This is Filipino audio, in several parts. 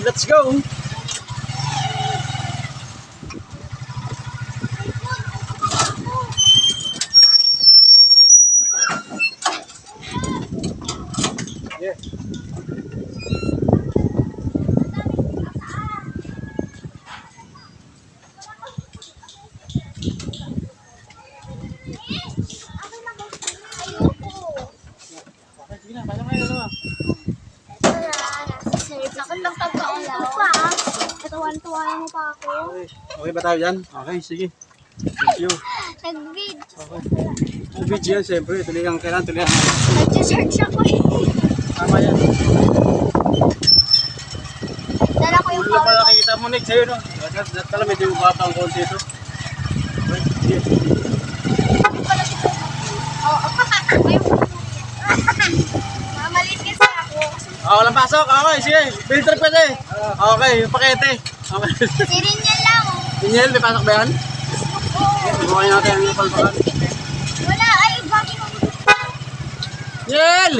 Let's go! Yeah. Katawan-tuwa mo pa ako. Okay. Okay ba tayo dyan? Okay, sige. Thank you. Nag-vid. Okay. Video yan, siyempre. Tuloy ang kailangan, tuloy. Nag-search ako eh. Tama yan. Dala ko yung power. nakikita mo, Nick, sa'yo, no? Pala medyo bata ang konti ito. Okay, sige. Oo. Mamalit kasi ako. Ah, walang pasok. Okay, sige. Filter pwede. Okay, yung pakete. Okay. Sirin niya lang. Daniel, may pasok ba yan? Bukayin natin yung palpakan. Wala. Ay, bakit ako Daniel!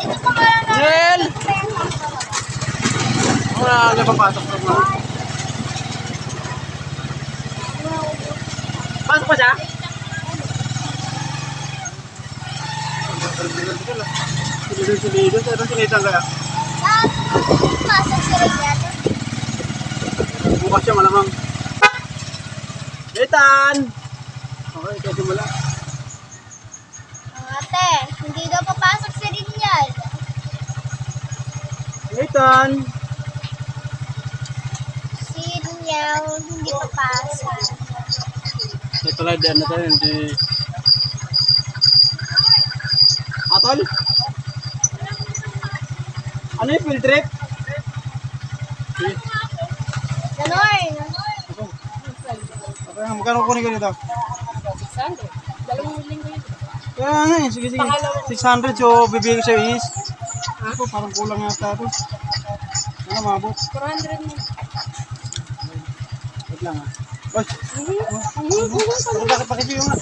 Ito pa nga lang na. Daniel! Wala na papasok pa mo. Pasok pa siya? Sulido-sulido. Saan sinitan kaya? Saan? Pasok si Ryan. Bukas siya malamang. Ethan! Okay, ikaw simula. Ang ate, hindi daw papasok si Ryan. Ethan! Si Ryan, hindi papasok. Ito lang din natin, hindi... Atol? Ano yung field trip? Okay, magkano kunin ko dito? 600. Dalawang linggo yun. Kaya nga eh, sige sige. 600 so bibigyan ko sa is. Ako parang kulang yata ito. Ano mabot? 400 mo. Wait lang ah. Oy. Ano bakit yung nga?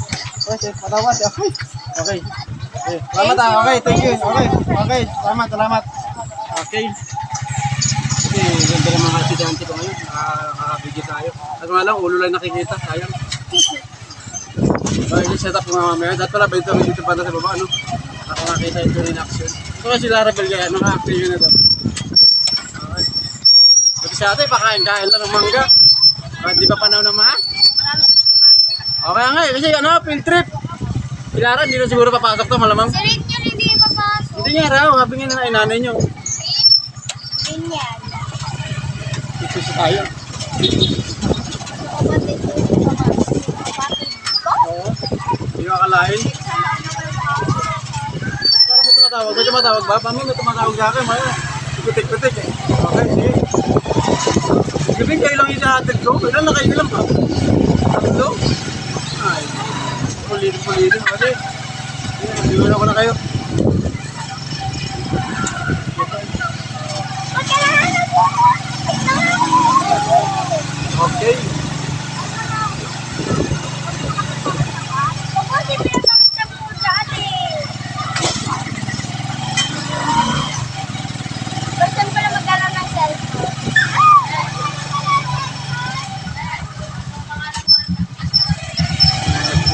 Oy, sige, patawa siya. Okay. Okay. Okay. Salamat ah. Okay, thank you. Okay. Okay, salamat, salamat. Okay. Kasi ganda ng mga estudyante ko ngayon. Nakakabigyo tayo. At nga lang, ulo lang nakikita. Sayang. So, yung setup ko nga mamaya. Dahil pala, bento dito pa na sa baba, ano? Ako nakita ito in action. Ito nga si Lara Bel, kaya ano nga active yun na daw. Okay. Pati sa ate, pakain-kain lang ng mangga. Bakit di pa panahon ng maha? Okay nga eh, kasi ano, field trip. Si Lara, hindi na siguro papasok to, malamang. Si Ryan hindi papasok. Hindi nga raw, sabi nga na inanay nyo. Ryan. Ito sa tayo. Kapatid ko hindi. Kapatid ko? Hindi ko akalain. Parang may tumatawag. May tumatawag ba? Paano may tumatawag sa akin? Maya. Ikutik-kutik eh. Okay, sige. Gabi kayo lang yung hatid ko. Ilan na kayo ilan pa? Tatlo? Ay. Pulitin-pulitin. Okay. Sige, ko na kayo. Magkailangan po ako. Okay. Kapatid, pinapakita mo dati. Basta pala magkaroon ng cellphone. Thirty-seven percent. Ngayon, nag-check 35 lang na ako.